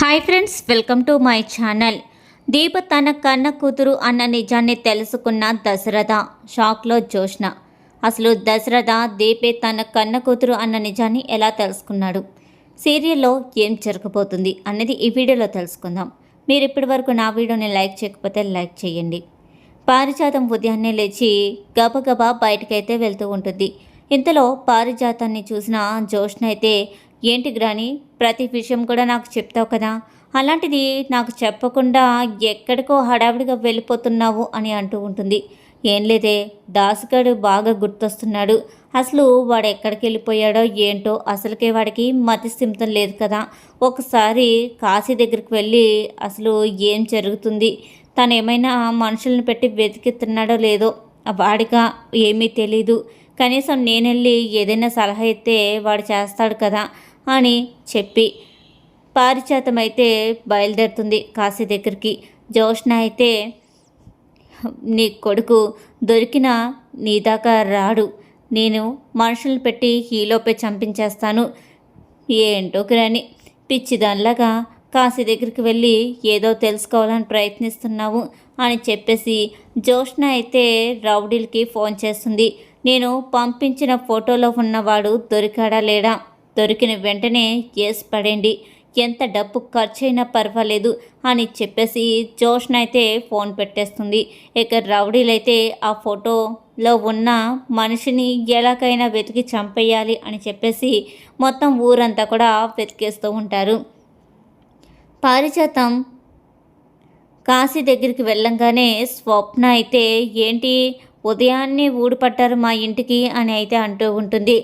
Hi friends welcome to my channel Deepa తన కన్న కూతురు అన్న నిజాన్ని తెలుసుకున్న దశరథ షాక్లో జోష్న అసలు దశరథ దీపే తన కన్న కూతురు అన్న నిజాన్ని ఎలా తెలుసుకున్నాడు? సీరియల్లో ఏం జరగబోతుంది అన్నది ఈ వీడియోలో తెలుసుకుందాం. మీరు ఇప్పటి వరకు నా వీడియోని లైక్ చేయకపోతే లైక్ చేయండి. పారిజాతం ఉదయాన్నే లేచి గబగబా బయటకైతే వెళ్తూ ఉంటుంది. ఇంతలో పారిజాతాన్ని చూసిన జోష్న అయితే ఏంటి గ్రాని? ప్రతి విషయం కూడా నాకు చెప్తావు కదా. అలాంటిది నాకు చెప్పకుండా ఎక్కడికో హడావిడిగా వెళ్ళిపోతున్నావు అని అంటూ ఉంటుంది. ఏం లేదే దాసుగాడు బాగా గుర్తొస్తున్నాడు. అసలు వాడు ఎక్కడికి వెళ్ళిపోయాడో ఏంటో అసలుకే వాడికి మతి స్థిమితం లేదు కదా. ఒకసారి కాశీ దగ్గరికి వెళ్ళి అసలు ఏం జరుగుతుంది? తను ఏమైనా మనుషులను పెట్టి వెతికిస్తున్నాడో లేదో వాడిగా ఏమీ తెలీదు. కనీసం నేను వెళ్ళి ఏదైనా సలహా ఇస్తే వాడు చేస్తాడు కదా. అని చెప్పి పారిచాతం అయితే బయలుదేరుతుంది కాశీ దగ్గరికి. జోష్ణ అయితే నీ కొడుకు దొరికిన నీ దాకా రాడు. నేను మనుషులను పెట్టి ఈలోపే చంపించేస్తాను. ఏంటో గ్రాని పిచ్చిదానిలాగా కాశీ దగ్గరికి వెళ్ళి ఏదో తెలుసుకోవాలని ప్రయత్నిస్తున్నావు అని చెప్పేసి జోష్ణ అయితే రౌడీలకి ఫోన్ చేస్తుంది. నేను పంపించిన ఫోటోలో ఉన్నవాడు దొరికాడా లేడా? దొరికిన వెంటనే కేసు పడేయండి. ఎంత డబ్బు ఖర్చైనా పర్వాలేదు అని చెప్పేసి జోష్న అయితే ఫోన్ పెట్టేస్తుంది. ఇక రౌడీలైతే ఆ ఫోటోలో ఉన్న మనిషిని ఎలాగైనా వెతికి చంపేయాలి అని చెప్పేసి మొత్తం ఊరంతా కూడా వెతికేస్తూ ఉంటారు. పారిజాతం కాశీ దగ్గరికి వెళ్ళంగానే స్వప్న అయితే ఏంటి ఉదయాన్నే ఊడిపట్టారు మా ఇంటికి అని అయితే అంటూ ఉంటుంది.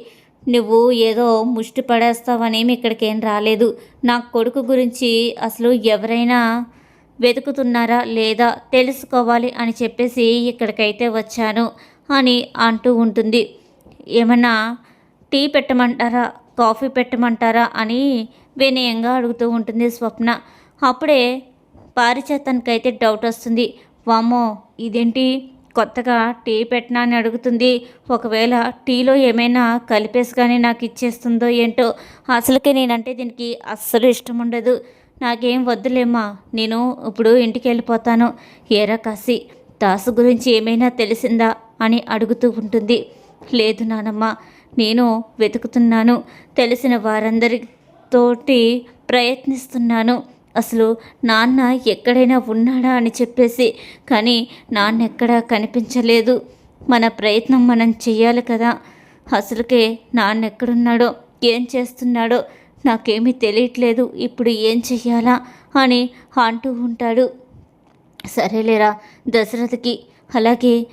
నువ్వు ఏదో ముష్టి పడేస్తావనేమి ఇక్కడికేం రాలేదు. నా కొడుకు గురించి అసలు ఎవరైనా వెతుకుతున్నారా లేదా తెలుసుకోవాలి అని చెప్పేసి ఇక్కడికైతే వచ్చాను అని అంటూ ఉంటుంది. ఏమన్నా టీ పెట్టమంటారా కాఫీ పెట్టమంటారా అని వినయంగా అడుగుతూ ఉంటుంది స్వప్న. అప్పుడే పారిచేతానికైతే డౌట్ వస్తుంది. వామ్మో ఇదేంటి? కొత్తగా టీ పెట్టినా అని అడుగుతుంది. ఒకవేళ టీలో ఏమైనా కలిపేసి కానీ నాకు ఇచ్చేస్తుందో ఏంటో అసలుకే నేనంటే దీనికి అస్సలు ఇష్టం ఉండదు. నాకేం వద్దులేమ్మా నేను ఇప్పుడు ఇంటికి వెళ్ళిపోతాను. ఏరా కాసి దాసు గురించి ఏమైనా తెలిసిందా అని అడుగుతూ ఉంటుంది. లేదు నానమ్మ నేను వెతుకుతున్నాను. తెలిసిన వారందరితోటి ప్రయత్నిస్తున్నాను. అసలు నాన్న ఎక్కడైనా ఉన్నాడా అని చెప్పేసి కానీ నాన్న ఎక్కడా కనిపించలేదు. మన ప్రయత్నం మనం చెయ్యాలి కదా. అసలుకే నాన్న ఎక్కడున్నాడో ఏం చేస్తున్నాడో నాకేమీ తెలియట్లేదు. ఇప్పుడు ఏం చెయ్యాలా అని అంటూ ఉంటాడు. సరేలేరా దశరథకి అలాగే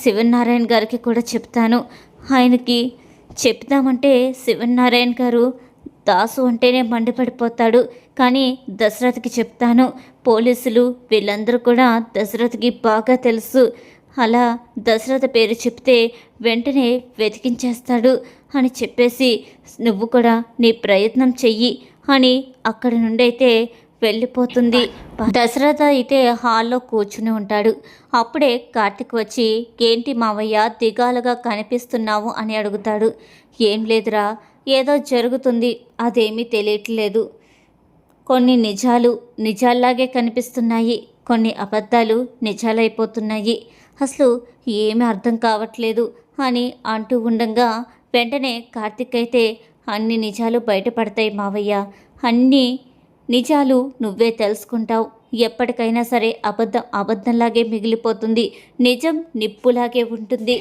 శివనారాయణ గారికి కూడా చెప్తాను. ఆయనకి చెప్తామంటే శివనారాయణ గారు దాసు అంటేనే మండిపడిపోతాడు. కానీ దశరథకి చెప్తాను. పోలీసులు వీళ్ళందరూ కూడా దశరథకి బాగా తెలుసు. అలా దశరథ పేరు చెప్తే వెంటనే వెతికించేస్తాడు అని చెప్పేసి నువ్వు కూడా నీ ప్రయత్నం చెయ్యి అని అక్కడి నుండి అయితే వెళ్ళిపోతుంది. దశరథ అయితే హాల్లో కూర్చుని ఉంటాడు. అప్పుడే కార్తిక్ వచ్చి ఏంటి మావయ్య దిగాలుగా కనిపిస్తున్నావు అని అడుగుతాడు. ఏం లేదురా ఏదో జరుగుతుంది అదేమీ తెలియట్లేదు కొన్ని నిజాలు నిజాల్లాగే కనిపిస్తున్నాయి. కొన్ని అబద్ధాలు నిజాలైపోతున్నాయి. అసలు ఏమీ అర్థం కావట్లేదు అని అంటూ ఉండగా వెంటనే కార్తిక్ అయితే అన్ని నిజాలు బయటపడతాయి మావయ్య. అన్ని నిజాలు నువ్వే తెలుసుకుంటావు. ఎప్పటికైనా సరే అబద్ధం అబద్ధంలాగే మిగిలిపోతుంది. నిజం నిప్పులాగే ఉంటుంది.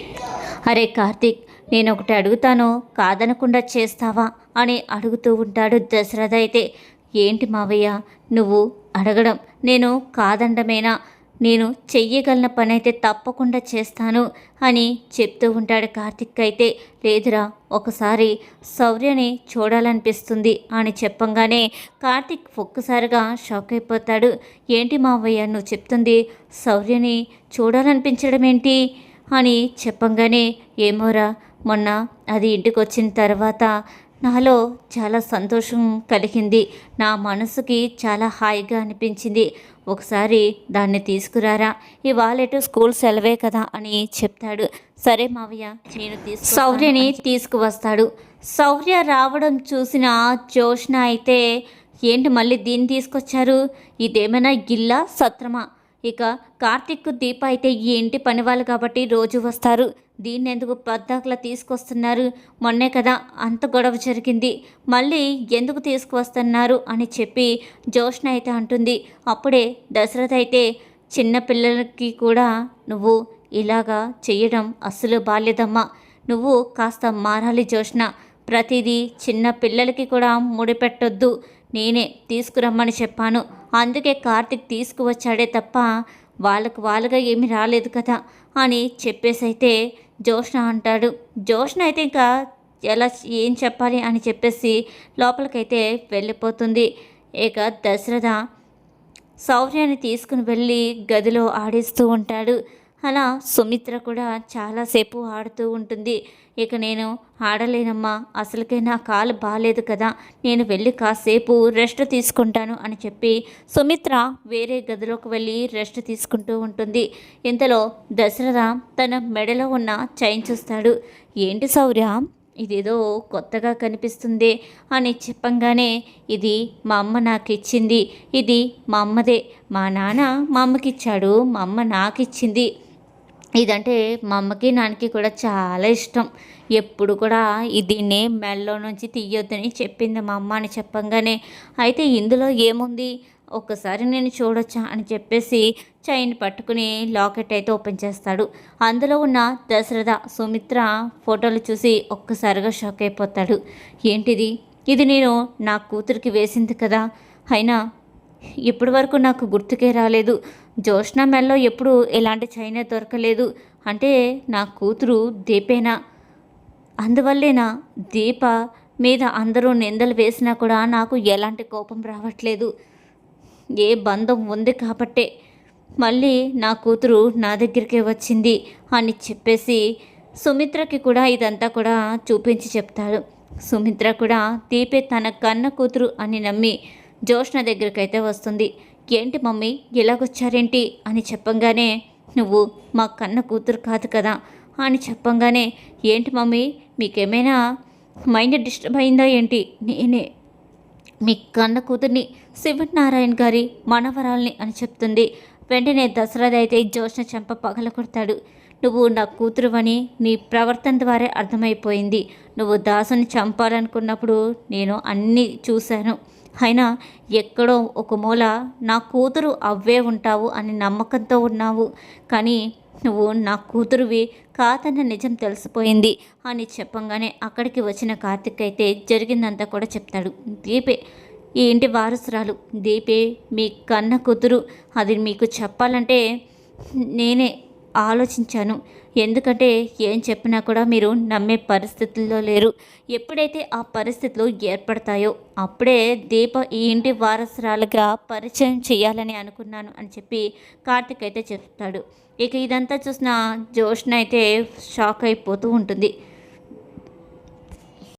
అరే కార్తీక్ నేను ఒకటి అడుగుతాను. కాదనకుండా చేస్తావా అని అడుగుతూ ఉంటాడు దశరథ అయితే. ఏంటి మావయ్య? నువ్వు అడగడం. నేను కాదండమేనా? నేను చెయ్యగలన పని అయితే తప్పకుండా చేస్తాను అని చెప్తూ ఉంటాడు కార్తిక్ అయితే. లేదురా ఒకసారి శౌర్యని చూడాలనిపిస్తుంది అని చెప్పంగానే కార్తిక్ ఒక్కసారిగా షాక్ అయిపోతాడు. ఏంటి మావయ్య నువ్వు చెప్తుంది శౌర్యని చూడాలనిపించడం ఏంటి అని చెప్పంగానే ఏమోరా మొన్న అది ఇంటికి వచ్చిన తర్వాత నాలో చాలా సంతోషం కలిగింది. నా మనసుకి చాలా హాయిగా అనిపించింది. ఒకసారి దాన్ని తీసుకురారా? ఇవాళ స్కూల్ సెలవే కదా అని చెప్తాడు. సరే మావయ్య నేను తీసుకు శౌర్యని తీసుకువస్తాడు. శౌర్య రావడం చూసిన జోష్న అయితే ఏంటి మళ్ళీ దీన్ని తీసుకొచ్చారు? ఇదేమైనా ఇల్లా సత్రమా? ఇక కార్తిక్ దీప అయితే ఈ ఇంటి పని వాళ్ళు కాబట్టి రోజు వస్తారు. దీన్ని ఎందుకు పద్దాకలా తీసుకొస్తున్నారు? మొన్నే కదా అంత గొడవ జరిగింది. మళ్ళీ ఎందుకు తీసుకువస్తున్నారు అని చెప్పి జోష్ణ అయితే అంటుంది. అప్పుడే దశరథ అయితే చిన్న పిల్లలకి కూడా నువ్వు ఇలాగా చేయడం అస్సలు బాల్యదమ్మా. నువ్వు కాస్త మారాలి జోష్ణ ప్రతిదీ చిన్న పిల్లలకి కూడా ముడిపెట్టొద్దు. నేనే తీసుకురమ్మని చెప్పాను. అందుకే కార్తిక్ తీసుకువచ్చాడే తప్ప వాళ్ళకు వాళ్ళగా ఏమీ రాలేదు కదా అని చెప్పేసి అయితే అంటాడు. జోష్ణ అయితే ఇంకా ఎలా ఏం చెప్పాలి అని చెప్పేసి లోపలికైతే వెళ్ళిపోతుంది. ఇక దశరథ శౌర్యాన్ని తీసుకుని వెళ్ళి గదిలో ఆడిస్తూ ఉంటాడు. అలా సుమిత్ర కూడా చాలాసేపు ఆడుతూ ఉంటుంది. ఇక నేను ఆడలేనమ్మా అసలుకే నా కాలు బాగాలేదు కదా నేను వెళ్ళి కాసేపు రెస్ట్ తీసుకుంటాను అని చెప్పి సుమిత్ర వేరే గదిలోకి వెళ్ళి రెస్ట్ తీసుకుంటూ ఉంటుంది. ఇంతలో దశరథ తన మెడలో ఉన్న చైన్ చూస్తాడు. ఏంటి సౌర్య ఇదేదో కొత్తగా కనిపిస్తుంది అని చెప్పంగానే ఇది మా అమ్మ నాకు ఇచ్చింది ఇది మా అమ్మదే మా నాన్న మా అమ్మకి ఇచ్చాడు మా అమ్మ నాకు ఇచ్చింది ఇదంటే మా అమ్మకి నాన్నకి కూడా చాలా ఇష్టం. ఎప్పుడు కూడా దీన్ని మెల్లో నుంచి తీయొద్దని చెప్పింది మా అమ్మ అని చెప్పంగానే అయితే ఇందులో ఏముంది? ఒక్కసారి నేను చూడొచ్చా? అని చెప్పేసి చైన్ పట్టుకుని లాకెట్ అయితే ఓపెన్ చేస్తాడు. అందులో ఉన్న దశరథ సుమిత్ర ఫోటోలు చూసి ఒక్కసారిగా షాక్ అయిపోతాడు. ఏంటిది? ఇది నేను నా కూతురికి వేసింది కదా? అయినా ఇప్పటి వరకు నాకు గుర్తుకే రాలేదు. జోష్న మెల్లో ఎప్పుడు ఎలాంటి చైనా దొరకలేదు. అంటే నా కూతురు దీపేనా. అందువల్లేనా దీప మీద అందరూ నిందలు వేసినా కూడా నాకు ఎలాంటి కోపం రావట్లేదు. ఏ బంధం ఉంది కాబట్టే. మళ్ళీ నా కూతురు నా దగ్గరికే వచ్చింది అని చెప్పేసి సుమిత్రకి కూడా ఇదంతా కూడా చూపించి చెప్తాడు. సుమిత్ర కూడా దీపే తన కన్న కూతురు అని నమ్మి జోష్న దగ్గరికి అయితే వస్తుంది. ఏంటి మమ్మీ ఇలాగొచ్చారేంటి? అని చెప్పంగానే నువ్వు మా కన్న కూతురు కాదు కదా? అని చెప్పంగానే ఏంటి మమ్మీ మీకేమైనా మైండ్ డిస్టర్బ్ అయిందా ఏంటి? నేనే మీ కన్న కూతుర్ని శివనారాయణ గారి మనవరాల్ని అని చెప్తుంది. వెంటనే దశరథ అయితే జోష్న చెంప పగల కొడతాడు. నువ్వు నా కూతురువని నీ ప్రవర్తన ద్వారా అర్థమైపోయింది. నువ్వు దాసుని చంపాలనుకున్నప్పుడు నేను అన్నీ చూశాను. అయినా ఎక్కడో ఒక మూల నా కూతురు అవ్వే ఉంటావు అని నమ్మకంతో ఉన్నావు. కానీ నువ్వు నా కూతురువి కాదన్న నిజం తెలిసిపోయింది అని చెప్పంగానే అక్కడికి వచ్చిన కార్తిక్ అయితే జరిగిందంతా కూడా చెప్తాడు. దీపే ఈ ఇంటి వారసురాలు. దీపే మీ కన్న కూతురు. అది మీకు చెప్పాలంటే నేనే ఆలోచించాను. ఎందుకంటే ఏం చెప్పినా కూడా మీరు నమ్మే పరిస్థితుల్లో లేరు. ఎప్పుడైతే ఆ పరిస్థితులు ఏర్పడతాయో అప్పుడే దీప ఈ ఇంటి వారసురాలుగా పరిచయం చేయాలని అనుకున్నాను అని చెప్పి కార్తిక్ అయితే చెప్తాడు. ఇక ఇదంతా చూసిన జోష్న అయితే షాక్ అయిపోతూ ఉంటుంది.